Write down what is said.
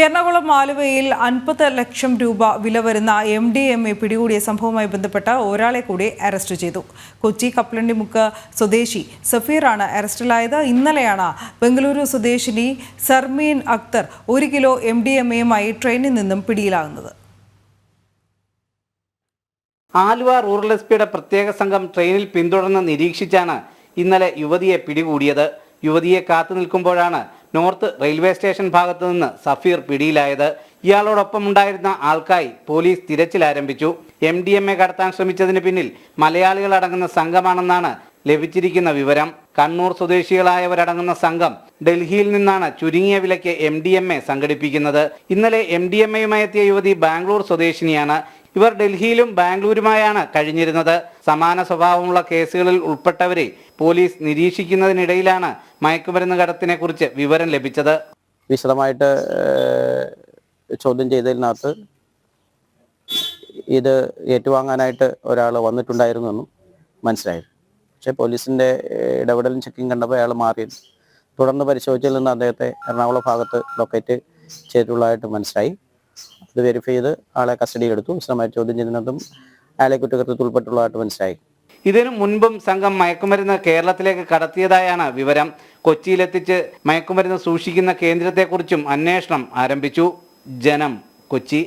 എറണാകുളം ആലുവയിൽ അൻപത് ലക്ഷം രൂപ വില വരുന്ന എം ഡി എം എ പിടികൂടിയ സംഭവവുമായി ബന്ധപ്പെട്ട് ഒരാളെ കൂടി അറസ്റ്റ് ചെയ്തു. കൊച്ചി കപ്പലണ്ടിമുക്ക് സ്വദേശി സഫീറാണ് അറസ്റ്റിലായത്. ഇന്നലെയാണ് ബംഗളൂരു സ്വദേശിനി സർമീൻ അക്തർ ഒരു കിലോ എം ഡി എം എയുമായി ട്രെയിനിൽ നിന്നും പിടിയിലാകുന്നത്. ആലുവ റൂറൽ എസ് പിയുടെ പ്രത്യേക സംഘം ട്രെയിനിൽ പിന്തുടർന്ന് നിരീക്ഷിച്ചാണ് ഇന്നലെ യുവതിയെ പിടികൂടിയത്. യുവതിയെ കാത്തു നിൽക്കുമ്പോഴാണ് നോർത്ത് റെയിൽവേ സ്റ്റേഷൻ ഭാഗത്തു നിന്ന് സഫീർ പിടിയിലായത്. ഇയാളോടൊപ്പം ഉണ്ടായിരുന്ന ആൾക്കായി പോലീസ് തിരച്ചിൽ ആരംഭിച്ചു. എം ഡി എം എ കടത്താൻ ശ്രമിച്ചതിന് പിന്നിൽ മലയാളികൾ അടങ്ങുന്ന സംഘമാണെന്നാണ് ലഭിച്ചിരിക്കുന്ന വിവരം. കണ്ണൂർ സ്വദേശികളായവരടങ്ങുന്ന സംഘം ഡൽഹിയിൽ നിന്നാണ് ചുരുങ്ങിയ വിലയ്ക്ക് എം ഡി എം എ സംഘടിപ്പിക്കുന്നത്. ഇന്നലെ എം ഡി എം എയുമായി എത്തിയ യുവതി ബാംഗ്ലൂർ സ്വദേശിനിയാണ്. ഇവർ ഡൽഹിയിലും ബാംഗ്ലൂരുമായാണ് കഴിഞ്ഞിരുന്നത്. സമാന സ്വഭാവമുള്ള കേസുകളിൽ ഉൾപ്പെട്ടവരെ പോലീസ് നിരീക്ഷിക്കുന്നതിനിടയിലാണ് മയക്കുമരുന്ന് കടത്തിനെ കുറിച്ച് വിവരം ലഭിച്ചത്. വിശദമായിട്ട് ചോദ്യം ചെയ്തതിനകത്ത് ഇത് ഏറ്റുവാങ്ങാനായിട്ട് ഒരാൾ വന്നിട്ടുണ്ടായിരുന്നു എന്നും മനസ്സിലായി. പക്ഷേ പോലീസിന്റെ ഇടപെടലും ചെക്കിങ് കണ്ടപ്പോൾ അയാൾ മാറി തുടർന്ന് പരിശോധിച്ചതിൽ നിന്ന് അദ്ദേഹത്തെ എറണാകുളം ഭാഗത്ത് ലൊക്കേറ്റ് ചെയ്തിട്ടുള്ളതായിട്ട് മനസ്സിലായി. അത് വെരിഫൈ ചെയ്ത് ആളെ കസ്റ്റഡിയിൽ എടുത്തു വിശദമായി ചോദ്യം ചെയ്തതിനകത്തും അയാളെ കുറ്റകൃത്യത്തിൽ ഉൾപ്പെട്ടുള്ളതായിട്ട് മനസ്സിലായി. ഇതിനു മുൻപും സംഘം മയക്കുമരുന്ന് കേരളത്തിലേക്ക് കടത്തിയതായാണ് വിവരം. കൊച്ചിയിലെത്തിച്ച് മയക്കുമരുന്ന് സൂക്ഷിക്കുന്ന കേന്ദ്രത്തെക്കുറിച്ചും അന്വേഷണം ആരംഭിച്ചു. ജനം കൊച്ചി.